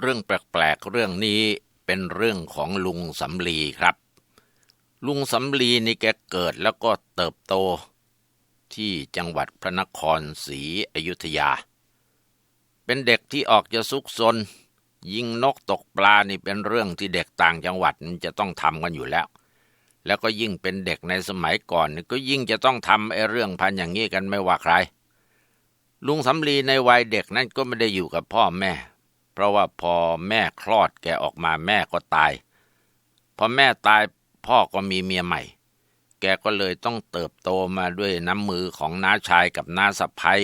เรื่องแปลกๆเรื่องนี้เป็นเรื่องของลุงสำลีครับ ลุงสำลีนี่แกเกิดแล้วก็เติบโต ที่จังหวัดพระนครศรีอยุธยา เป็นเด็กที่ออกจะซุกซนยิงนกตกปลานี่เป็นเรื่องที่เด็กต่างจังหวัดมันจะต้องทำกันอยู่แล้ว แล้วก็ยิ่งเป็นเด็กในสมัยก่อนก็ยิ่งจะต้องทำไอ้เรื่องพันอย่างนี้กันไม่ว่าใคร ลุงสำลีในวัยเด็กนั้นก็ไม่ได้อยู่กับพ่อแม่ ราะว่าพอแม่คลอดแกออกมาแม่ก็ตาย พอแม่ตายพ่อก็มีเมียใหม่ แกก็เลยต้องเติบโตมาด้วยน้ำมือของน้าชายกับน้าสะพ้ย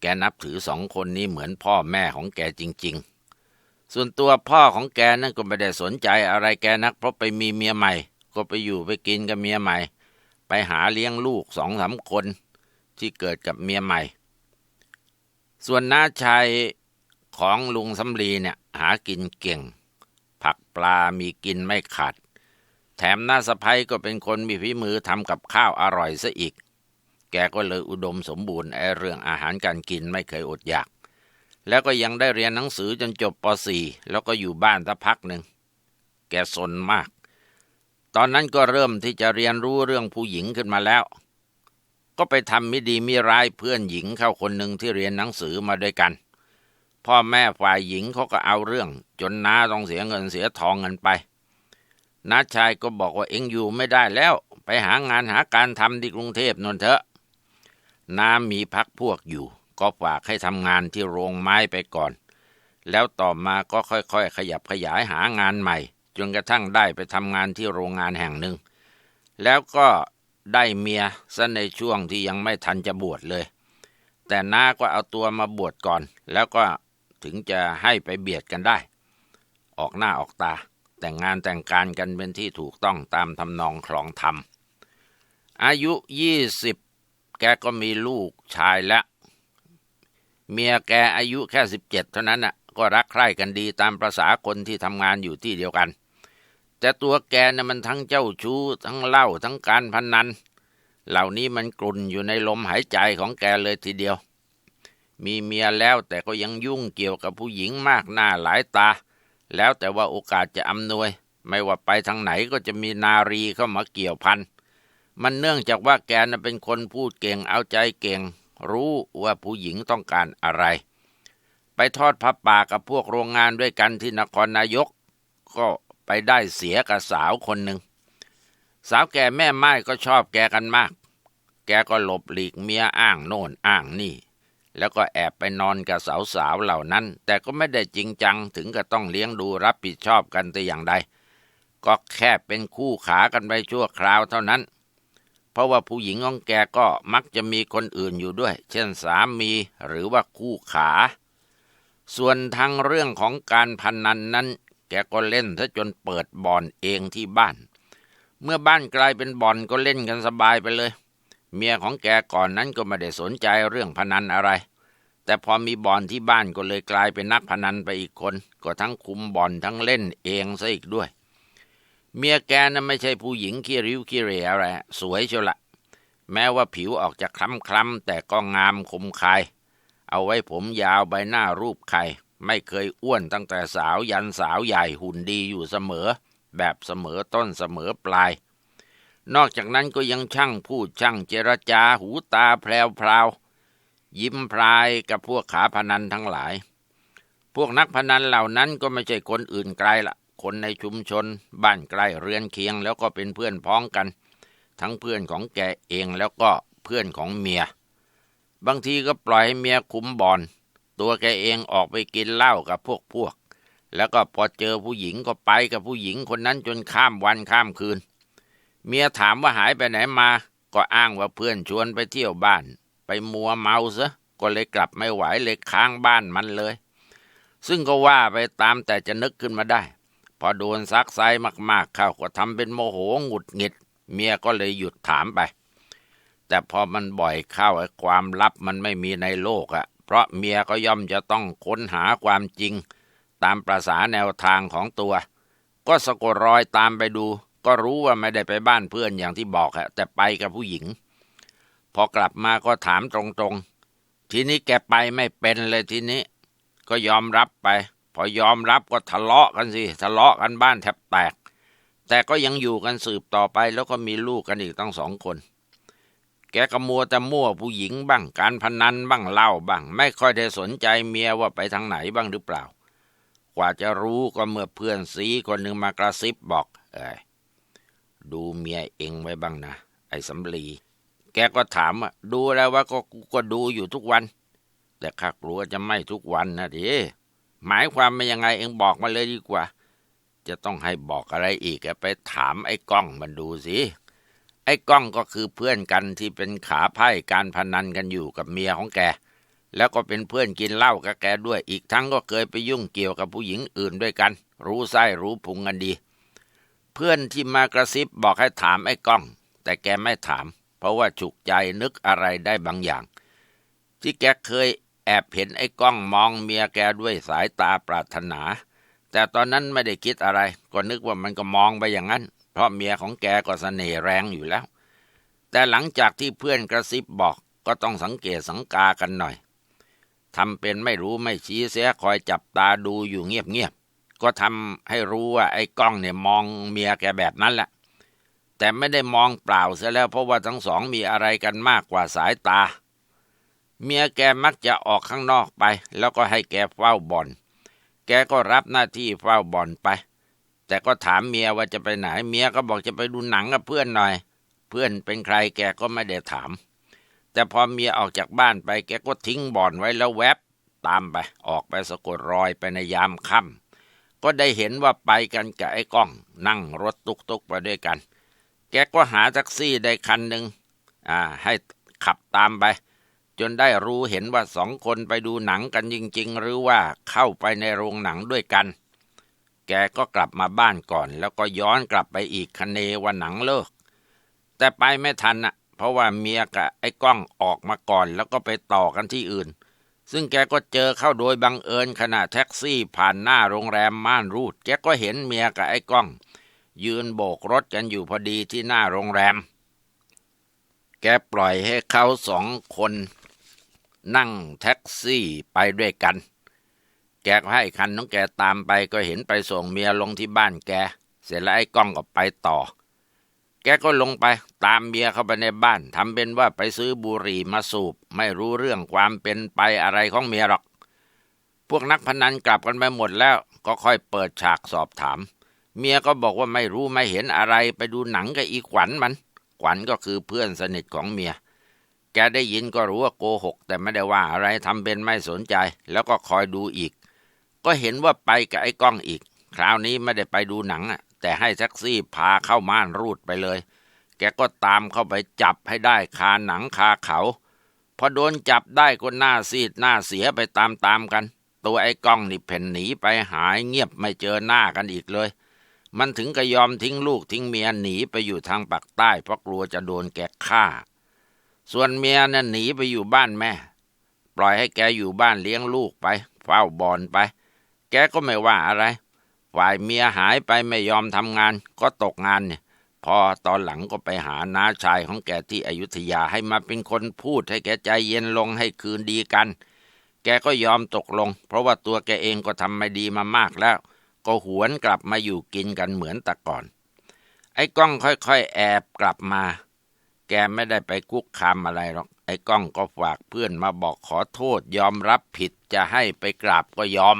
แกนับถือสองคนนี้เหมือนพ่อแม่ของแกจริง ๆ ส่วนตัวพ่อของแกนั่นก็ไม่ได้สนใจอะไรแกนักเพราะไปมีเมียใหม่ ก็ไปอยู่ไปกินกับเมียใหม่ ไปหาเลี้ยงลูกสองสามคนที่เกิดกับเมียใหม่ ส่วนน้าชาย ของลุงสำลีเนี่ย หากินเก่ง ผักปลามีกินไม่ขาด แถมน้าสะพ้ยก็เป็นคนมีฝีมือทำกับข้าวอร่อยซะอีก แกก็เลยอุดมสมบูรณ์ไอเรื่องอาหารการกินไม่เคยอดอยาก แล้วก็ยังได้เรียนหนังสือจนจบป .4 แล้วก็อยู่บ้านสักพักหนึ่ง แกสนมาก ตอนนั้นก็เริ่มที่จะเรียนรู้เรื่องผู้หญิงขึ้นมาแล้ว ก็ไปทำไม่ดีไม่ร้ายเพื่อนหญิงเข้าคนหนึ่งที่เรียนหนังสือมาด้วยกัน พ่อแม่ฝ่ายหญิงเขาก็เอาเรื่อง จนน้าต้องเสียเงินเสียทองเงินไปน้าชายก็บอกว่าเอ็งอยู่ไม่ได้แล้ว ไปหางานหาการทำที่กรุงเทพนนเถอะ น้ามีพักพวกอยู่ ก็ฝากให้ทำงานที่โรงไม้ไปก่อน แล้วต่อมาก็ค่อยๆ ขยับขยายหางานใหม่ จนกระทั่งได้ไปทำงานที่โรงงานแห่งหนึ่ง แล้วก็ได้เมียซะในช่วงที่ยังไม่ทันจะบวชเลย แต่น้าก็เอาตัวมาบวชก่อน แล้วก็ ถึงจะให้ไปเบียดกันได้ ออกหน้าออกตา แต่งงานแต่งการกันเป็นที่ถูกต้องตามทำนองคลองธรรม อายุยี่สิบแกก็มีลูกชายแล้ว เมียแกอายุแค่สิบเจ็ดเท่านั้นน่ะก็รักใคร่กันดีตามประษาคนที่ทำงานอยู่ที่เดียวกัน แต่ตัวแกน่ะมันทั้งเจ้าชู้ ทั้งเล้าทั้งการพนนัน เหล่านี้มันกลุ่นอยู่ในลมหายใจของแกเลยทีเดียว มีเมียแล้วแต่ก็ยังยุ่งเกี่ยวกับผู้หญิงมากหน้าหลายตา แล้วแต่ว่าโอกาสจะอำนวย ไม่ว่าไปทางไหนก็จะมีนารีเข้ามาเกี่ยวพัน มันเนื่องจากว่าแกน่ะเป็นคนพูดเก่งเอาใจเก่ง รู้ว่าผู้หญิงต้องการอะไร ไปทอดผ้าป่ากับพวกโรงงานด้วยกันที่นครนายก ก็ไปได้เสียกับสาวคนหนึ่ง สาวแก่แม่ไม้ก็ชอบแกกันมาก แกก็หลบหลีกเมียอ้างโน่นอ้างนี่ แล้วก็แอบไปนอนกับสาวๆเหล่านั้น แต่ก็ไม่ได้จริงจังถึงกับต้องเลี้ยงดูรับผิดชอบกันแต่อย่างใด ก็แค่เป็นคู่ขากันไปชั่วคราวเท่านั้น เพราะว่าผู้หญิงของแกก็มักจะมีคนอื่นอยู่ด้วย เช่นสามีหรือว่าคู่ขา ส่วนทางเรื่องของการพนนันนั้น แกก็เล่นซะจนเปิดบ่อนเองที่บ้าน เมื่อบ้านกลายเป็นบ่อนก็เล่นกันสบายไปเลย เมียของแกก่อนนั้นก็ไม่ได้สนใจเรื่องพนันอะไร แต่พอมีบอนที่บ้านก็เลยกลายเป็นนักพนันไปอีกคน ก็ทั้งคุมบอนทั้งเล่นเองซะอีกด้วย เมียแกน่ะไม่ใช่ผู้หญิงขี้ริ้วขี้เหร่อะไรสวยเชียวละแม้ว่าผิวออกจะคล้ำๆแต่ก็งามคมคาย เอาไว้ผมยาวใบหน้ารูปไข่ ไม่เคยอ้วนตั้งแต่สาวยันสาวใหญ่หุ่นดีอยู่เสมอ แบบเสมอต้นเสมอปลาย นอกจากนั้นก็ยังช่างพูดช่างเจรจาหูตาแพรวพราวยิ้มพรายกับพวกขาพนันทั้งหลาย พวกนักพนันเหล่านั้นก็ไม่ใช่คนอื่นไกลละคนในชุมชน บ้านใกล้เรือนเคียง แล้วก็เป็นเพื่อนพ้องกัน ทั้งเพื่อนของแกเองแล้วก็เพื่อนของเมีย บางทีก็ปล่อยให้เมียคุมบอลตัวแกเองออกไปกินเหล้ากับพวกพวก แล้วก็พอเจอผู้หญิงก็ไปกับผู้หญิงคนนั้นจนข้ามวันข้ามคืน เมียถามว่าหายไปไหนมา ก็อ้างว่าเพื่อนชวนไปเที่ยวบ้าน ไปมัวเมาซะ ก็เลยกลับไม่ไหวเลยค้างบ้านมันเลย ซึ่งก็ว่าไปตามแต่จะนึกขึ้นมาได้ พอโดนซักไซมากๆเข้าก็ทำเป็นโมโหหงุดหงิด เมียก็เลยหยุดถามไป แต่พอมันบ่อยเข้าไอ้ความลับมันไม่มีในโลกอะเพราะเมียก็ย่อมจะต้องค้นหาความจริง ตามประษาแนวทางของตัว ก็สะกดรอยตามไปดู ก็รู้ว่าไม่ได้ไปบ้านเพื่อนอย่างที่บอกอะแต่ไปกับผู้หญิง พอกลับมาก็ถามตรงๆ ทีนี้แกไปไม่เป็นเลยทีนี้ ก็ยอมรับไป พอยอมรับก็ทะเลาะกันสิ ทะเลาะกันบ้านแทบแตก แต่ก็ยังอยู่กันสืบต่อไปแล้วก็มีลูกกันอีกตั้งสองคน แกก็มัวแต่มั่วผู้หญิงบ้างการพนันบ้างเล่าบ้าง ไม่ค่อยได้สนใจเมียว่าไปทางไหนบ้างหรือเปล่า กว่าจะรู้ก็เมื่อเพื่อนสีคนหนึ่งมากระซิบบอก เอ้ย ดูเมียเองไว้บ้างนะ ไอ้สำลี แกก็ถามอะ ดูแล้วว่าก็กูก็ดูอยู่ทุกวัน แต่ข้ากลัวจะไม่ทุกวันนะดิหมายความเป็นยังไงเองบอกมาเลยดีกว่า จะต้องให้บอกอะไรอีกไปถามไอ้ก้องมันดูสิ ไอ้ก้องก็คือเพื่อนกันที่เป็นขาไพ่การพนันกันอยู่กับเมียของแก แล้วก็เป็นเพื่อนกินเหล้ากับแกด้วย อีกทั้งก็เคยไปยุ่งเกี่ยวกับผู้หญิงอื่นด้วยกัน รู้ไส้รู้พุงกันดี เพื่อนที่มากระซิบบอกให้ถามไอ้ก้อง แต่แกไม่ถาม เพราะว่าฉุกใจนึกอะไรได้บางอย่าง ที่แกเคยแอบเห็นไอ้ก้องมองเมียแกด้วยสายตาปรารถนา แต่ตอนนั้นไม่ได้คิดอะไร ก็นึกว่ามันก็มองไปอย่างนั้น เพราะเมียของแกก็เสน่ห์แรงอยู่แล้ว แต่หลังจากที่เพื่อนกระซิบบอกก็ต้องสังเกตสังกากันหน่อยทำเป็นไม่รู้ไม่ชี้เสียคอยจับตาดูอยู่เงียบๆ ก็ทำให้รู้ว่า ไอ้กล้องเนี่ยมองเมียแกแบบนั้นแหละ แต่ไม่ได้มองเปล่าเสียแล้ว เพราะว่าทั้งสองมีอะไรกันมากกว่าสายตา เมียแกมักจะออกข้างนอกไป แล้วก็ให้แกเฝ้าบ่อน แกก็รับหน้าที่เฝ้าบ่อนไป แต่ก็ถามเมียว่าจะไปไหน เมียก็บอกจะไปดูหนังกับเพื่อนหน่อย เพื่อนเป็นใครแกก็ไม่ได้ถาม แต่พอเมียออกจากบ้านไป แกก็ทิ้งบ่อนไว้แล้วแวบตามไป ออกไปสะกดรอยไปในยามค่ำ ก็ได้เห็นว่าไปกันกับไอ้ก้อง นั่งรถตุกตุกไปด้วยกัน แกก็หาแท็กซี่ได้คันหนึ่งอ่า ให้ขับตามไป จนได้รู้เห็นว่าสองคนไปดูหนังกันจริง ๆ หรือว่าเข้าไปในโรงหนังด้วยกัน แกก็กลับมาบ้านก่อน แล้วก็ย้อนกลับไปอีกคันเนว่าหนังเลิก แต่ไปไม่ทันอะ เพราะว่าเมียกับไอ้ก้องออกมาก่อน แล้วก็ไปต่อกันที่อื่น ซึ่งแกก็เจอเข้าโดยบังเอิญขณะแท็กซี่ผ่านหน้าโรงแรมม่านรูด แกก็เห็นเมียกับไอ้ก้อง ยืนโบกรถกันอยู่พอดีที่หน้าโรงแรม แกปล่อยให้เขาสองคน นั่งแท็กซี่ไปด้วยกัน แกก็ให้คันน้องแกตามไปก็เห็นไปส่งเมียลงที่บ้านแก เสร็จแล้วไอ้ก้องก็ไปต่อ แกก็ลงไปตามเมียเข้าไปในบ้านทำเป็นว่าไปซื้อบุหรี่มาสูบ ไม่รู้เรื่องความเป็นไปอะไรของเมียหรอก พวกนักพนันกลับกันไปหมดแล้วก็ค่อยเปิดฉากสอบถาม เมียก็บอกว่าไม่รู้ไม่เห็นอะไรไปดูหนังกับอีขวัญมัน ขวัญก็คือเพื่อนสนิทของเมีย แกได้ยินก็รู้ว่าโกหก แต่ไม่ได้ว่าอะไรทำเป็นไม่สนใจ แล้วก็คอยดูอีก ก็เห็นว่าไปกับไอ้ก้องอีก คราวนี้ไม่ได้ไปดูหนังอะ แต่ให้แท็กซี่พาเข้าม่านรูดไปเลย แกก็ตามเข้าไปจับให้ได้คาหนังคาเขา พอโดนจับได้ก็หน้าซีดหน้าเสียไปตามๆกัน ตัวไอ้กล้องนี่เพ่นหนีไปหายเงียบไม่เจอหน้ากันอีกเลย มันถึงก็ยอมทิ้งลูกทิ้งเมียหนีไปอยู่ทางปากใต้เพราะกลัวจะโดนแกฆ่า ส่วนเมียน่ะหนีไปอยู่บ้านแม่ ปล่อยให้แกอยู่บ้านเลี้ยงลูกไป เฝ้าบอนไป แกก็ไม่ว่าอะไร ฝ่ายเมียหายไปไม่ยอมทำงาน ก็ตกงานเนี่ย พอตอนหลังก็ไปหาน้าชายของแกที่อยุธยาให้มาเป็นคนพูดให้แกใจเย็นลงให้คืนดีกัน แกก็ยอมตกลง เพราะว่าตัวแกเองก็ทำไม่ดีมามากแล้ว ก็หวนกลับมาอยู่กินกันเหมือนแต่ก่อน ไอ้ก้องค่อยๆ แอบกลับมา แกไม่ได้ไปคุกคามอะไรหรอก ไอ้ก้องก็ฝากเพื่อนมาบอกขอโทษยอมรับผิดจะให้ไปกราบก็ยอม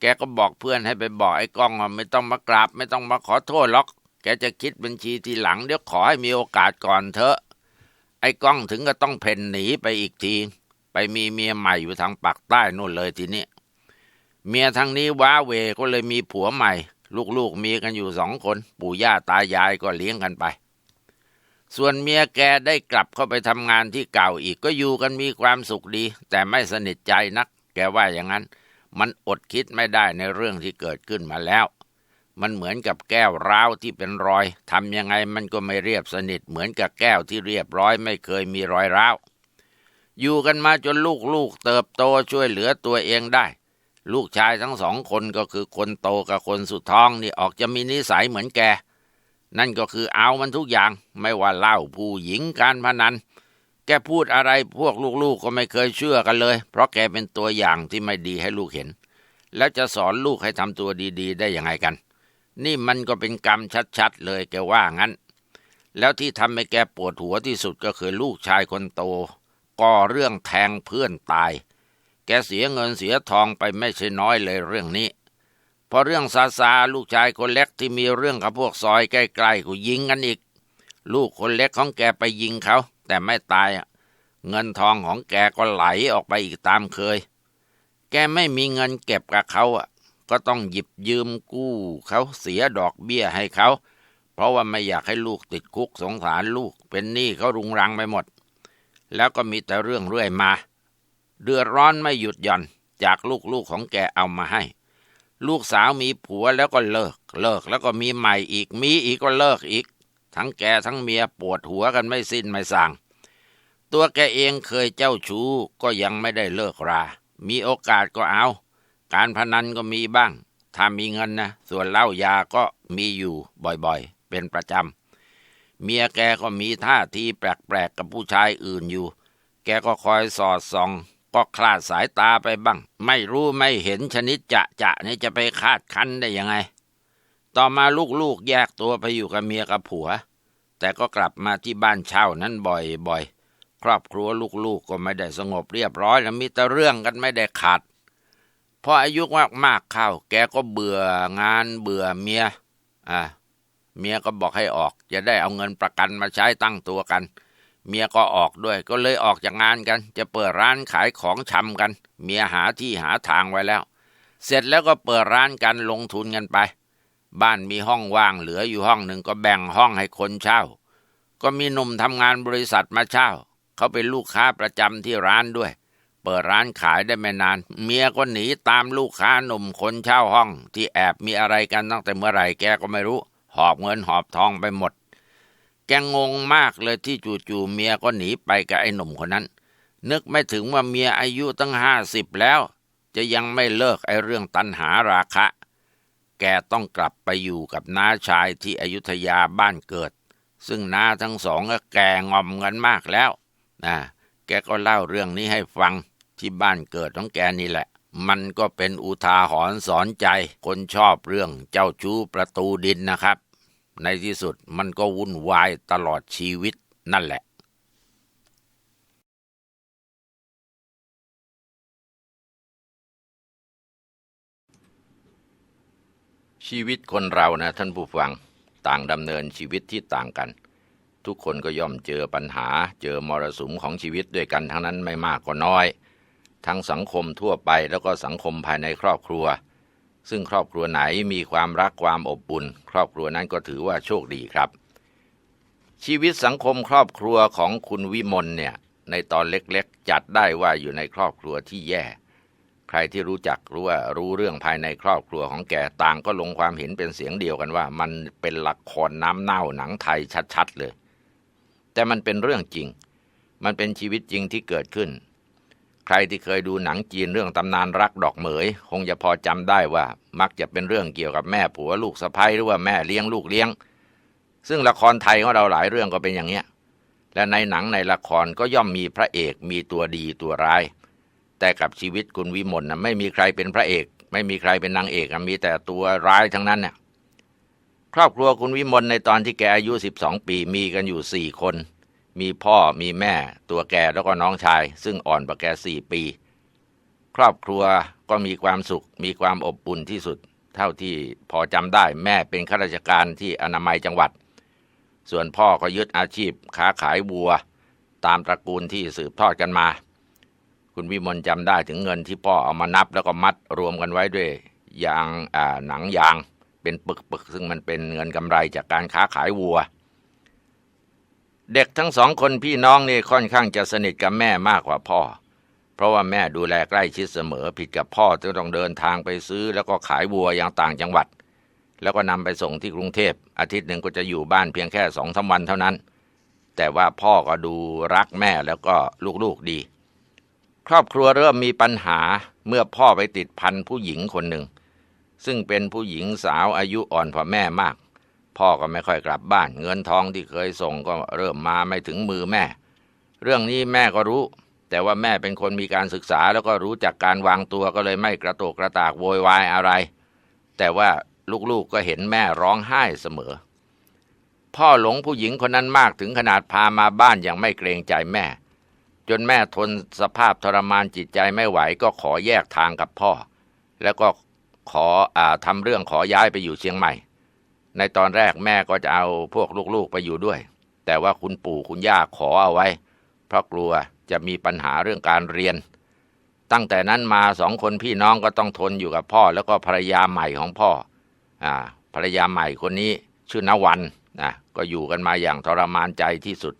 แกก็บอกเพื่อนให้ไปบอกไอ้กล้องว่าไม่ต้องมากราบ ไม่ต้องมาขอโทษหรอก แกจะคิดบัญชีทีหลังเดี๋ยวขอให้มีโอกาสก่อนเถอะ ไอ้กล้องถึงก็ต้องเพ่นหนีไปอีกที ไปมีเมียใหม่อยู่ทางปากใต้นู่นเลยทีนี้เมียทางนี้ว้าเวก็เลยมีผัวใหม่ ลูกๆมีกันอยู่สองคน ปู่ย่าตายายก็เลี้ยงกันไป ส่วนเมียแกได้กลับเข้าไปทำงานที่เก่าอีกก็อยู่กันมีความสุขดี แต่ไม่สนิทใจนัก แกว่าอย่างนั้น มันอดคิดไม่ได้ในเรื่องที่เกิดขึ้นมาแล้ว มันเหมือนกับแก้วร้าวที่เป็นรอยทำยังไงมันก็ไม่เรียบสนิทเหมือนกับแก้วที่เรียบร้อยไม่เคยมีรอยร้าว อยู่กันมาจนลูกๆเติบโตช่วยเหลือตัวเองได้ ลูกชายทั้งสองคนก็คือคนโตกับคนสุดท้องนี่ออกจะมีนิสัยเหมือนแก นั่นก็คือเอามันทุกอย่างไม่ว่าเล่าผู้หญิงการพนัน แกพูดอะไรพวกลูกๆกก็ไม่เคยเชื่อกันเลย เพราะแกเป็นตัวอย่างที่ไม่ดีให้ลูกเห็น แล้วจะสอนลูกให้ทำตัวดีๆ ได้ยังไงกัน นี่มันก็เป็นกรรมชัดๆ เลยแกว่างั้น แล้วที่ทำให้แกปวดหัวที่สุดก็คือลูกชายคนโต ก่อเรื่องแทงเพื่อนตาย แกเสียเงินเสียทองไปไม่ใช่น้อยเลยเรื่องนี้ พอเรื่องซาซาลูกชายคนเล็กที่มีเรื่องกับพวกซอยใกล้ๆก็ยิงกันอีก ลูกคนเล็กของแกไปยิงเขา แต่ไม่ตาย เงินทองของแกก็ไหลออกไปอีกตามเคย แกไม่มีเงินเก็บกับเขาอะ ก็ต้องหยิบยืมกู้เขาเสียดอกเบี้ยให้เขา เพราะว่าไม่อยากให้ลูกติดคุกสงสารลูกเป็นหนี้เขารุงรังไปหมด แล้วก็มีแต่เรื่องเรื่อยมา เดือดร้อนไม่หยุดหย่อนจากลูกๆของแกเอามาให้ ลูกสาวมีผัวแล้วก็เลิก เลิกแล้วก็มีใหม่อีกมีอีกก็เลิกอีก ทั้งแกทั้งเมียปวดหัวกันไม่สิ้นไม่สั่ง ตัวแกเองเคยเจ้าชู้ก็ยังไม่ได้เลิกรา มีโอกาสก็เอา การพนันก็มีบ้าง ถ้ามีเงินนะ ส่วนเหล้ายาก็มีอยู่บ่อยๆ เป็นประจำ เมียแกก็มีท่าทีแปลกๆกับผู้ชายอื่นอยู่ แกก็คอยสอดส่อง ก็คลาดสายตาไปบ้าง ไม่รู้ไม่เห็นชนิดจะจะนี่จะไปคาดคันได้ยังไง ต่อมาลูกๆแยกตัวไปอยู่กับเมียกับผัว แต่ก็กลับมาที่บ้านเช่านั้นบ่อยๆ ครอบครัวลูกๆก็ไม่ได้สงบเรียบร้อยแล้วมีแต่เรื่องกันไม่ได้ขาดพออายุมากๆเข้า แกก็เบื่องานเบื่อเมียอ่าเมียก็บอกให้ออก จะได้เอาเงินประกันมาใช้ตั้งตัวกัน เมียก็ออกด้วย ก็เลยออกจากงานกัน จะเปิดร้านขายของชำกัน เมียหาที่หาทางไว้แล้ว เสร็จแล้วก็เปิดร้านกันลงทุนกันไป บ้านมีห้องว่างเหลืออยู่ห้องหนึ่งก็แบ่งห้องให้คนเช่า ก็มีหนุ่มทำงานบริษัทมาเช่า เขาเป็นลูกค้าประจำที่ร้านด้วย เปิดร้านขายได้ไม่นาน เมียก็หนีตามลูกค้าหนุ่มคนเช่าห้อง ที่แอบมีอะไรกันตั้งแต่เมื่อไหร่แกก็ไม่รู้ หอบเงินหอบทองไปหมด แกงงมากเลยที่จู่ๆเมียก็หนีไปกับไอ้หนุ่มคนนั้น นึกไม่ถึงว่าเมียอายุตั้งห้าสิบแล้ว จะยังไม่เลิกไอ้เรื่องตัณหาราคะ แกต้องกลับไปอยู่กับน้าชายที่อยุธยาบ้านเกิด ซึ่งน้าทั้งสองก็แกงอมกันมากแล้วนะแกก็เล่าเรื่องนี้ให้ฟังที่บ้านเกิดของแกนี่แหละ มันก็เป็นอุทาหรณ์สอนใจ คนชอบเรื่องเจ้าชู้ประตูดินนะครับ ในที่สุดมันก็วุ่นวายตลอดชีวิตนั่นแหละ ชีวิตคนเรานะท่านผู้ฟังต่างดำเนินชีวิตที่ต่างกัน ทุกคนก็ย่อมเจอปัญหา เจอมรสุมของชีวิตด้วยกันทั้งนั้นไม่มากก็น้อย ทั้งสังคมทั่วไปแล้วก็สังคมภายในครอบครัว ซึ่งครอบครัวไหนมีความรักความอบอุ่น ครอบครัวนั้นก็ถือว่าโชคดีครับ ชีวิตสังคมครอบครัวของคุณวิมลเนี่ยในตอนเล็กๆ จัดได้ว่าอยู่ในครอบครัวที่แย่ ใครที่รู้จักรู้ว่ารู้เรื่องภายในครอบครัวของแกต่างก็ลงความเห็นเป็นเสียงเดียวกันว่า มันเป็นละครน้ำเน่าหนังไทยชัดๆเลย แต่มันเป็นเรื่องจริง มันเป็นชีวิตจริงที่เกิดขึ้น ใครที่เคยดูหนังจีนเรื่องตำนานรักดอกเหมย คงจะพอจำได้ว่า มักจะเป็นเรื่องเกี่ยวกับแม่ผัวลูกสะใภ้หรือว่าแม่เลี้ยงลูกเลี้ยง ซึ่งละครไทยของเราหลายเรื่องก็เป็นอย่างเนี้ยและในหนังในละครก็ย่อมมีพระเอกมีตัวดีตัวร้าย แต่กับชีวิตคุณวิมลนะไม่มีใครเป็นพระเอก ไม่มีใครเป็นนางเอกมีแต่ตัวร้ายทั้งนั้นเนี่ยครอบครัวคุณวิมลในตอนที่แกอายุ 12 ปีมีกันอยู่สี่คน มีพ่อมีแม่ ตัวแกแล้วก็น้องชาย ซึ่งอ่อนกว่าแกสี่ปี ครอบครัวก็มีความสุข มีความอบอุ่นที่สุด เท่าที่พอจำได้แม่เป็นข้าราชการที่อนามัยจังหวัด ส่วนพ่อก็ยึดอาชีพค้าขายวัว ตามตระกูลที่สืบทอดกันมา คุณวิมลจำได้ถึงเงินที่พ่อเอามานับแล้วก็มัดรวมกันไว้ด้วยยางหนังยางเป็นปึกๆซึ่งมันเป็นเงินกำไรจากการค้าขายวัว เด็กทั้งสองคนพี่น้องนี่ค่อนข้างจะสนิทกับแม่มากกว่าพ่อ เพราะว่าแม่ดูแลใกล้ชิดเสมอผิดกับพ่อที่ต้องเดินทางไปซื้อ แล้วก็ขายวัวอย่างต่างจังหวัด แล้วก็นำไปส่งที่กรุงเทพอาทิตย์หนึ่งก็จะอยู่บ้านเพียงแค่สองสาวันเท่านั้น แต่ว่าพ่อก็ดูรักแม่แล้วก็ลูกๆดี ครอบครัวเริ่มมีปัญหาเมื่อพ่อไปติดพันผู้หญิงคนหนึ่ง ซึ่งเป็นผู้หญิงสาวอายุอ่อนกว่าแม่มาก พ่อก็ไม่ค่อยกลับบ้าน เงินทองที่เคยส่งก็เริ่มมาไม่ถึงมือแม่ เรื่องนี้แม่ก็รู้ แต่ว่าแม่เป็นคนมีการศึกษาแล้วก็รู้จักการวางตัวก็เลยไม่กระโตกกระตากโวยวายอะไร แต่ว่าลูกๆก็เห็นแม่ร้องไห้เสมอ พ่อหลงผู้หญิงคนนั้นมากถึงขนาดพามาบ้านอย่างไม่เกรงใจแม่ จนแม่ทนสภาพทรมานจิตใจไม่ไหวก็ขอแยกทางกับพ่อ แล้วก็ขออทำเรื่องขอย้ายไปอยู่เชียงใหม่ ในตอนแรกแม่ก็จะเอาพวกลูกๆไปอยู่ด้วย แต่ว่าคุณปู่คุณย่าขอเอาไว้ เพราะกลัวจะมีปัญหาเรื่องการเรียน ตั้งแต่นั้นมาสองคนพี่น้องก็ต้องทนอยู่กับพ่อ แล้วก็ภรรยาใหม่ของพ่ออภรรยาใหม่คนนี้ชื่อนวันนะก็อยู่กันมาอย่างทรมานใจที่สุด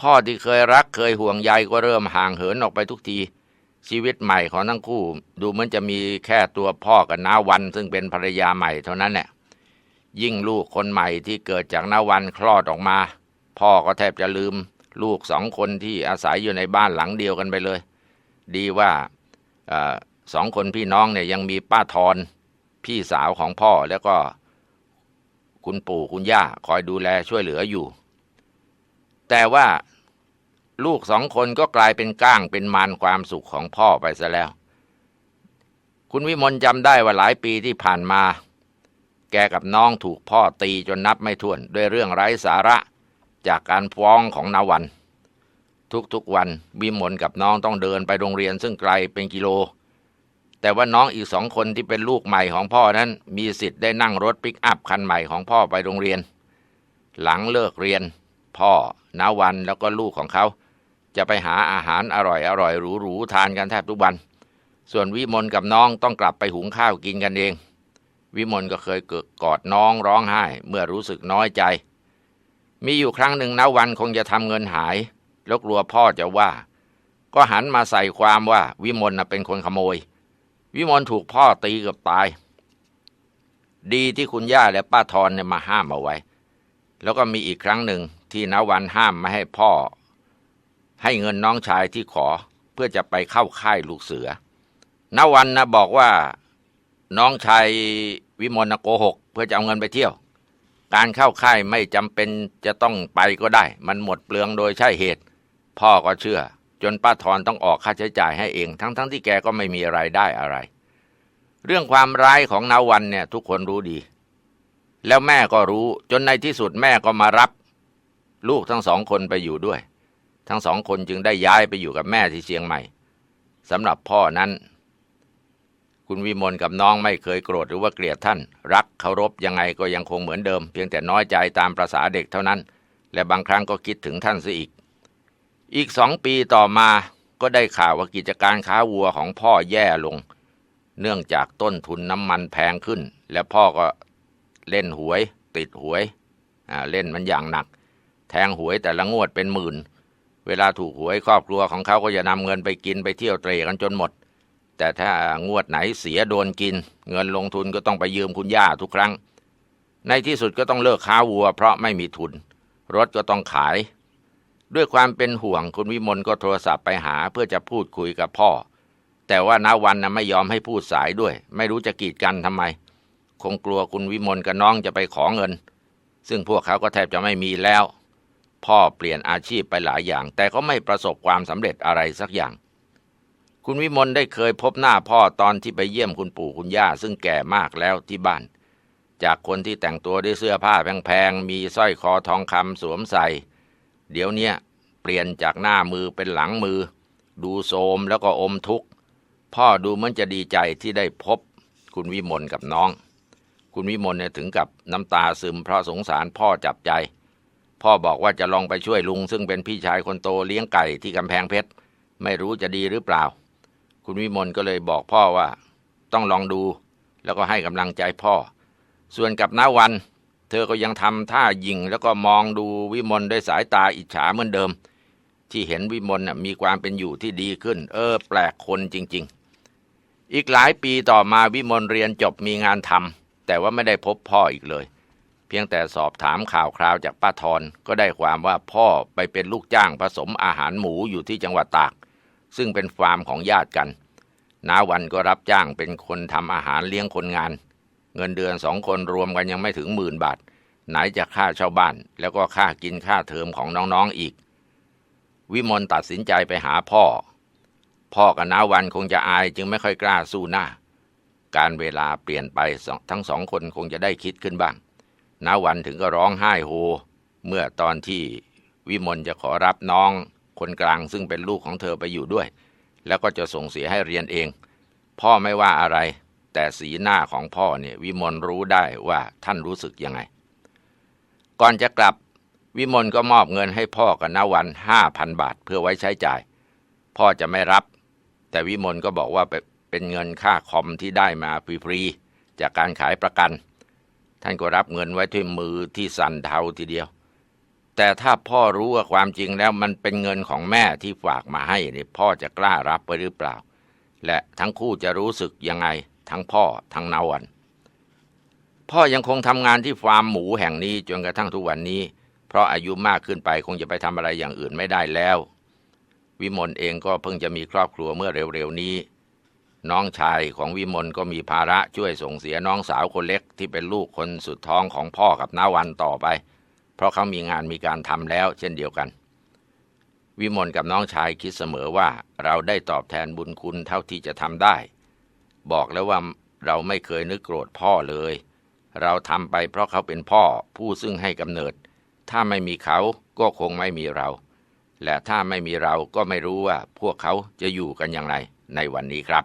พ่อที่เคยรักเคยห่วงใยก็เริ่มห่างเหินออกไปทุกที ชีวิตใหม่ของทั้งคู่ ดูเหมือนจะมีแค่ตัวพ่อกับน้าวัน ซึ่งเป็นภรรยาใหม่เท่านั้นแหละยิ่งลูกคนใหม่ที่เกิดจากน้าวันคลอดออกมา พ่อก็แทบจะลืม ลูกสองคนที่อาศัยอยู่ในบ้านหลังเดียวกันไปเลย ดีว่าอสองคนพี่น้องเนี่ยยังมีป้าทอนพี่สาวของพ่อแล้วก็คุณปู่คุณย่าคอยดูแลช่วยเหลืออยู่ แต่ว่า ลูกสองคนก็กลายเป็นก้างเป็นมารความสุขของพ่อไปซะแล้ว คุณวิมลจำได้ว่าหลายปีที่ผ่านมา แกกับน้องถูกพ่อตีจนนับไม่ถ้วนด้วยเรื่องไร้สาระจากการฟ้องของนาวัน ทุกๆวันวิมลกับน้องต้องเดินไปโรงเรียนซึ่งไกลเป็นกิโล แต่ว่าน้องอีกสองคนที่เป็นลูกใหม่ของพ่อนั้น มีสิทธิ์ได้นั่งรถปิกอัพคันใหม่ของพ่อไปโรงเรียน หลังเลิกเรียน พ่อนาวันแล้วก็ลูกของเขา จะไปหาอาหารอร่อยอร่อยหรูๆทานกันแทบทุกวัน ส่วนวิมลกับน้องต้องกลับไปหุงข้าวกินกันเอง วิมลก็เคยเกิดกอดน้องร้องไห้ เมื่อรู้สึกน้อยใจ มีอยู่ครั้งหนึ่งนาวันคงจะทำเงินหาย แล้วกลัวพ่อจะว่า ก็หันมาใส่ความว่าวิมลนะเป็นคนขโมย วิมลถูกพ่อตีเกือบตาย ดีที่คุณย่าและป้าทอนเนี่ยมาห้ามเอาไว้ แล้วก็มีอีกครั้งหนึ่งที่นาวันห้ามไม่ให้พ่อ ให้เงินน้องชายที่ขอเพื่อจะไปเข้าค่ายลูกเสือนาวันนะบอกว่าน้องชายวิมลนะโกหก เพื่อจะเอาเงินไปเที่ยว การเข้าค่ายไม่จำเป็นจะต้องไปก็ได้ มันหมดเปลืองโดยใช่เหตุ พ่อก็เชื่อ จนป้าทอนต้องออกค่าใช้จ่ายให้เอง ทั้งๆทที่แกก็ไม่มีไรายได้อะไร เรื่องความร้ายของนาวันเนี่ย ทุกคนรู้ดี แล้วแม่ก็รู้จนในที่สุดแม่ก็มารับ ลูกทั้งสองคนไปอยู่ด้วย ทั้งสองคนจึงได้ย้ายไปอยู่กับแม่ที่เชียงใหม่สำหรับพ่อนั้น คุณวิมลกับน้องไม่เคยโกรธหรือว่าเกลียดท่าน รักเคารพยังไงก็ยังคงเหมือนเดิม เพียงแต่น้อยใจตามประษาเด็กเท่านั้น และบางครั้งก็คิดถึงท่านซะอีก อีกสองปีต่อมาก็ได้ข่าวว่ากิจการค้าวัวของพ่อแย่ลง เนื่องจากต้นทุนน้ำมันแพงขึ้น และพ่อก็เล่นหวย ติดหวยเล่นมันอย่างหนัก แทงหวยแต่ละงวดเป็นหมื่น เวลาถูกหวยครอบครัวของเขาก็จะนำเงินไปกินไปเที่ยวเตรกันจนหมด แต่ถ้างวดไหนเสียโดนกิน เงินลงทุนก็ต้องไปยืมคุณย่าทุกครั้ง ในที่สุดก็ต้องเลิกค้าวัว เพราะไม่มีทุน รถก็ต้องขาย ด้วยความเป็นห่วงคุณวิมลก็โทรศัพท์ไปหาเพื่อจะพูดคุยกับพ่อ แต่ว่านาวันนะไม่ยอมให้พูดสายด้วย ไม่รู้จะกีดกันทำไม คงกลัวคุณวิมลกับน้องจะไปขอเงิน ซึ่งพวกเขาก็แทบจะไม่มีแล้ว พ่อเปลี่ยนอาชีพไปหลายอย่าง แต่ก็ไม่ประสบความสำเร็จอะไรสักอย่าง คุณวิมลได้เคยพบหน้าพ่อตอนที่ไปเยี่ยมคุณปู่คุณย่า ซึ่งแก่มากแล้วที่บ้าน จากคนที่แต่งตัวด้วยเสื้อผ้าแพงๆ มีสร้อยคอทองคำสวมใส่ เดี๋ยวเนี้ยเปลี่ยนจากหน้ามือเป็นหลังมือ ดูโทมแล้วก็อมทุกข์ พ่อดูเหมือนจะดีใจที่ได้พบ คุณวิมลกับน้อง คุณวิมลเนี่ยถึงกับน้ำตาซึมเพราะสงสารพ่อจับใจ พ่อบอกว่าจะลองไปช่วยลุง ซึ่งเป็นพี่ชายคนโตเลี้ยงไก่ที่กำแพงเพชร ไม่รู้จะดีหรือเปล่า คุณวิมลก็เลยบอกพ่อว่า ต้องลองดู แล้วก็ให้กำลังใจพ่อ ส่วนกับน้าวัน เธอก็ยังทำท่ายิงแล้วก็มองดูวิมลด้วยสายตาอิจฉาเหมือนเดิม ที่เห็นวิมลมีความเป็นอยู่ที่ดีขึ้น เออ แปลกคนจริง ๆ อีกหลายปีต่อมาวิมลเรียนจบมีงานทำแต่ว่าไม่ได้พบพ่ออีกเลย เพียงแต่สอบถามข่าวคราวจากป้าทอนก็ได้ความว่าพ่อไปเป็นลูกจ้างผสมอาหารหมูอยู่ที่จังหวัดตาก ซึ่งเป็นฟาร์มของญาติกันน้าวันก็รับจ้างเป็นคนทำอาหารเลี้ยงคนงาน เงินเดือนสองคนรวมกันยังไม่ถึงหมื่นบาท ไหนจะค่าเช่าบ้าน แล้วก็ค่ากินค่าเทอมของน้องๆอีก วิมลตัดสินใจไปหาพ่อ พ่อกับน้าวันคงจะอายจึงไม่ค่อยกล้าสู้หน้า การเวลาเปลี่ยนไปทั้งสองคนคงจะได้คิดขึ้นบ้าง นาวันถึงก็ร้องไห้โฮ เมื่อตอนที่วิมลจะขอรับน้องคนกลางซึ่งเป็นลูกของเธอไปอยู่ด้วย แล้วก็จะส่งเสียให้เรียนเอง พ่อไม่ว่าอะไร แต่สีหน้าของพ่อเนี่ยวิมลรู้ได้ว่าท่านรู้สึกยังไง ก่อนจะกลับวิมลก็มอบเงินให้พ่อกับนาวันห้าพันบาทเพื่อไว้ใช้จ่าย พ่อจะไม่รับ แต่วิมลก็บอกว่าเป็นเงินค่าคอมที่ได้มาฟรีๆจากการขายประกัน ท่านก็รับเงินไว้ด้วยมือที่สั่นเทาทีเดียว แต่ถ้าพ่อรู้ว่าความจริงแล้วมันเป็นเงินของแม่ที่ฝากมาให้เนี่ยพ่อจะกล้ารับไปหรือเปล่า และทั้งคู่จะรู้สึกยังไง ทั้งพ่อทั้งนาวัน พ่อยังคงทำงานที่ฟาร์มหมูแห่งนี้จนกระทั่งทุกวันนี้ เพราะอายุมากขึ้นไปคงจะไปทำอะไรอย่างอื่นไม่ได้แล้ว วิมลเองก็เพิ่งจะมีครอบครัวเมื่อเร็วๆนี้ น้องชายของวิมลก็มีภาระช่วยส่งเสียน้องสาวคนเล็กที่เป็นลูกคนสุดท้องของพ่อกับน้าวันต่อไป เพราะเขามีงานมีการทำแล้วเช่นเดียวกัน วิมลกับน้องชายคิดเสมอว่าเราได้ตอบแทนบุญคุณเท่าที่จะทำได้ บอกแล้วว่าเราไม่เคยนึกโกรธพ่อเลย เราทำไปเพราะเขาเป็นพ่อผู้ซึ่งให้กำเนิด ถ้าไม่มีเขาก็คงไม่มีเรา และถ้าไม่มีเราก็ไม่รู้ว่าพวกเขาจะอยู่กันอย่างไรในวันนี้ครับ